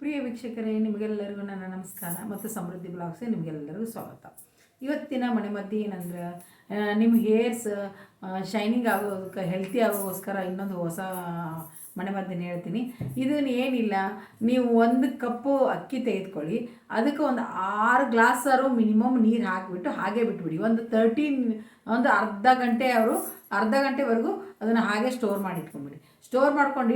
ಪ್ರಿಯ ವೀಕ್ಷಕರೇ, ನಿಮಗೆಲ್ಲರಿಗೂ ನನ್ನ ನಮಸ್ಕಾರ ಮತ್ತು ಸಮೃದ್ಧಿ ಬ್ಲಾಗ್ಸ್ ನಿಮಗೆಲ್ಲರಿಗೂ ಸ್ವಾಗತ. ಇವತ್ತಿನ ಮನೆಮದ್ದು ಏನಂದ್ರೆ ನಿಮ್ಮ ಹೇರ್ಸ್ ಶೈನಿಂಗ್ ಆಗೋದಕ್ಕೆ ಹೆಲ್ತಿ ಆಗೋಗೋಸ್ಕರ ಇನ್ನೊಂದು ಹೊಸ ಮನೆಮದ್ದನ್ನು ಹೇಳ್ತೀನಿ. ಇದನ್ನು ಏನಿಲ್ಲ, ನೀವು ಒಂದು ಕಪ್ಪು ಅಕ್ಕಿ ತೆಗೆದುಕೊಳ್ಳಿ. ಅದಕ್ಕೆ ಒಂದು ಆರು ಗ್ಲಾಸಾರು ಮಿನಿಮಮ್ ನೀರು ಹಾಕಿಬಿಟ್ಟು ಹಾಗೆ ಬಿಟ್ಬಿಡಿ. ಒಂದು ತರ್ಟೀನ್ ಒಂದು ಅರ್ಧ ಗಂಟೆ ಅವರು, ಅರ್ಧ ಗಂಟೆವರೆಗೂ ಅದನ್ನು ಹಾಗೆ ಸ್ಟೋರ್ ಮಾಡಿ ಇಟ್ಕೊಂಬಿಡಿ ಸ್ಟೋರ್ ಮಾಡ್ಕೊಂಡು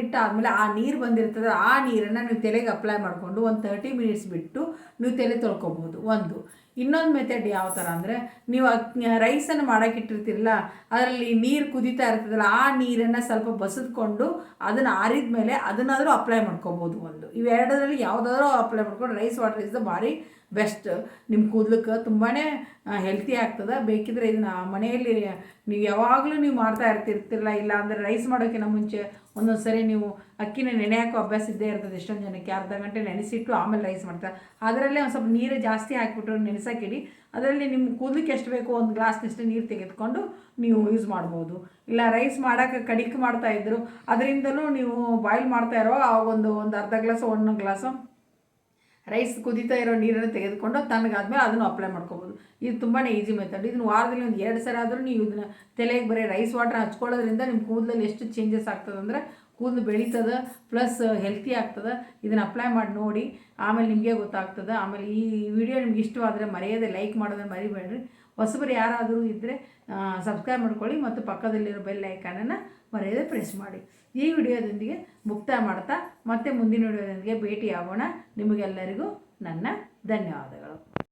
ಆ ನೀರು ಬಂದಿರ್ತದೆ, ಆ ನೀರನ್ನು ನೀವು ತಲೆಗೆ ಅಪ್ಲೈ ಮಾಡಿಕೊಂಡು ಒಂದು ತರ್ಟಿ ಮಿನಿಟ್ಸ್ ಬಿಟ್ಟು ನೀವು ತಲೆ ತೊಳ್ಕೊಬೋದು. ಒಂದು. ಇನ್ನೊಂದು ಮೆಥಡ್ ಯಾವ ಥರ ಅಂದರೆ, ನೀವು ರೈಸನ್ನು ಮಾಡೋಕ್ಕಿಟ್ಟಿರ್ತೀರಲ್ಲ ಅದರಲ್ಲಿ ನೀರು ಕುದೀತಾ ಇರ್ತದಲ್ಲ, ಆ ನೀರನ್ನು ಸ್ವಲ್ಪ ಬಸಿದ್ಕೊಂಡು ಅದನ್ನು ಆರಿದ ಮೇಲೆ ಅದನ್ನಾದರೂ ಅಪ್ಲೈ ಮಾಡ್ಕೊಬೋದು ಒಂದು. ಇವೆರಡರಲ್ಲಿ ಯಾವುದಾದ್ರೂ ಅಪ್ಲೈ ಮಾಡ್ಕೊಂಡು ರೈಸ್ ವಾಟರ್ ಇಸ್ ದ ಭಾರಿ ಬೆಸ್ಟ್ ನಿಮ್ಮ ಕೂದಲಕ್ಕೆ ತುಂಬಾ ಹೆಲ್ತಿ ಆಗ್ತದೆ. ಬೇಕಿದ್ರೆ ಇದನ್ನ ಮನೆಯಲ್ಲಿ ನೀವು ಯಾವಾಗಲೂ ನೀವು ಮಾಡ್ತಾ ಇರ್ತಿರ್ತಿರಲ್ಲ ಇಲ್ಲ ಅಂದರೆ ರೈಸ್ ಮಾಡೋಕ್ಕಿಂತ ಮುಂಚೆ ಒಂದೊಂದು ಸರಿ ನೀವು ಅಕ್ಕಿನ ನೆನೆ ಹಾಕೋ ಅಭ್ಯಾಸ ಇದ್ದೇ ಇರ್ತದೆ ಎಷ್ಟೊಂದು ಜನಕ್ಕೆ, ಅರ್ಧ ಗಂಟೆ ನೆನೆಸಿಟ್ಟು ಆಮೇಲೆ ರೈಸ್ ಮಾಡ್ತಾರೆ. ಅದರಲ್ಲೇ ಒಂದು ಸ್ವಲ್ಪ ನೀರು ಜಾಸ್ತಿ ಹಾಕಿಬಿಟ್ಟು ನೆನೆಸೋಕ್ಕಿಡಿ ಅದರಲ್ಲಿ ನಿಮ್ಮ ಕೂದಲಿಕ್ಕೆ ಎಷ್ಟು ಬೇಕೋ ಒಂದು ಗ್ಲಾಸ್ನಷ್ಟು ನೀರು ತೆಗೆದುಕೊಂಡು ನೀವು ಯೂಸ್ ಮಾಡ್ಬೋದು. ಇಲ್ಲ ರೈಸ್ ಮಾಡೋಕ್ಕೆ ಕಡಿಕೆ ಮಾಡ್ತಾಯಿದ್ರು ಅದರಿಂದಲೂ ನೀವು ಬಾಯ್ಲ್ ಮಾಡ್ತಾ ಇರೋ ಆ ಒಂದು ಒಂದು ಅರ್ಧ ಗ್ಲಾಸು, ಒಂದು ಗ್ಲಾಸು ರೈಸ್ ಕುದೀತಾ ಇರೋ ನೀರನ್ನು ತೆಗೆದುಕೊಂಡು ತಣ್ಣಗಾದ್ಮೇಲೆ ಅದನ್ನು ಅಪ್ಲೈ ಮಾಡ್ಕೋಬೋದು. ಇದು ತುಂಬಾ ಈಸಿ ಮೆಥಡ್ ಇದನ್ನು ವಾರದಲ್ಲಿ ಒಂದು ಎರಡು ಸಲ ಆದರೂ ನೀವು ಇದನ್ನು ತಲೆಗೆ ಬರೀ ರೈಸ್ ವಾಟರ್ ಹಚ್ಕೊಳ್ಳೋದ್ರಿಂದ ನಿಮ್ಮ ಕೂದಲಲ್ಲಿ ಎಷ್ಟು ಚೇಂಜಸ್ ಆಗ್ತದೆ ಅಂದರೆ ಕೂದಲು ಬೆಳೀತದೆ ಪ್ಲಸ್ ಹೆಲ್ತಿ ಆಗ್ತದೆ. ಇದನ್ನು ಅಪ್ಲೈ ಮಾಡಿ ನೋಡಿ, ಆಮೇಲೆ ನಿಮಗೆ ಗೊತ್ತಾಗ್ತದೆ. ಆಮೇಲೆ ಈ ವಿಡಿಯೋ ನಿಮ್ಗೆ ಇಷ್ಟವಾದರೆ ಮರೆಯದೆ ಲೈಕ್ ಮಾಡೋದನ್ನು ಮರಿಬೇಡ್ರಿ. ಹೊಸಬರು ಯಾರಾದರೂ ಇದ್ದರೆ ಸಬ್ಸ್ಕ್ರೈಬ್ ಮಾಡ್ಕೊಳ್ಳಿ ಮತ್ತು ಪಕ್ಕದಲ್ಲಿರೋ ಬೆಲ್ ಐಕಾನನ್ನು ಮರೆಯದೆ ಪ್ರೆಸ್ ಮಾಡಿ. ಈ ವಿಡಿಯೋದೊಂದಿಗೆ ಮುಕ್ತಾಯ ಮಾಡ್ತಾ ಮತ್ತೆ ಮುಂದಿನ ವಿಡಿಯೋದೊಂದಿಗೆ ಆಗೋಣ ನಿಮಗೆಲ್ಲರಿಗೂ ನನ್ನ ಧನ್ಯವಾದಗಳು.